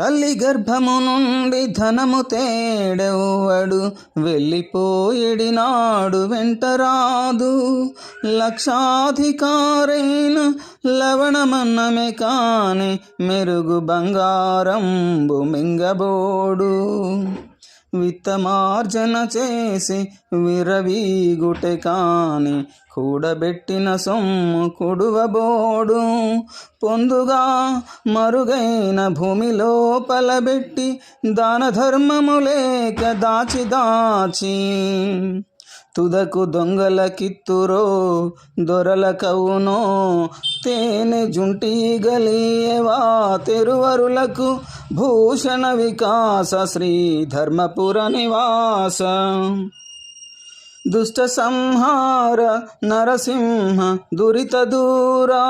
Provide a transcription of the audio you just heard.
తల్లి గర్భము నుండి ధనము తేడెవ్వడు. వెళ్ళిపోయిడినాడు వెంటరాదు లక్షాధికారైన లవణమన్నమే కాని మెరుగు బంగారంబు మింగబోడు. విత్తమార్జన చేసి విరవీగుటె కాని కూడబెట్టిన సొమ్ము కుడువబోడు. పొందుగా మరుగైన భూమి లోపలబెట్టి దాన ధర్మము లేక దాచి దాచి తుదకు దొంగల కిత్తురో దొరల కవునో తేనె జుంటి గలియవా తెరువరులకు భూషణ వికాస శ్రీ ధర్మపుర నివాస. దుష్ట సంహార నరసింహ దురిత దూరా